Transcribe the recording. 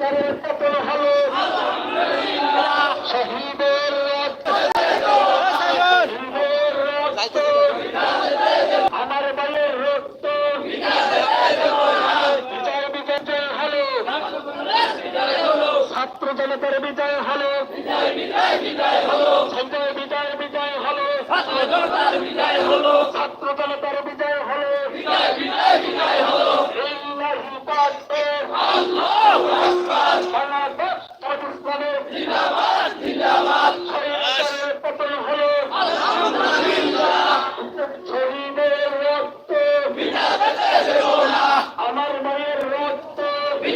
আকবরের কত হলো শহীদের আমার বালের রক্ত। বিচার বিচার হলো ছাত্র জনতার বিজয় হলো বিজয় বিজয় বিজয় হলো জনতার বিজয় হলো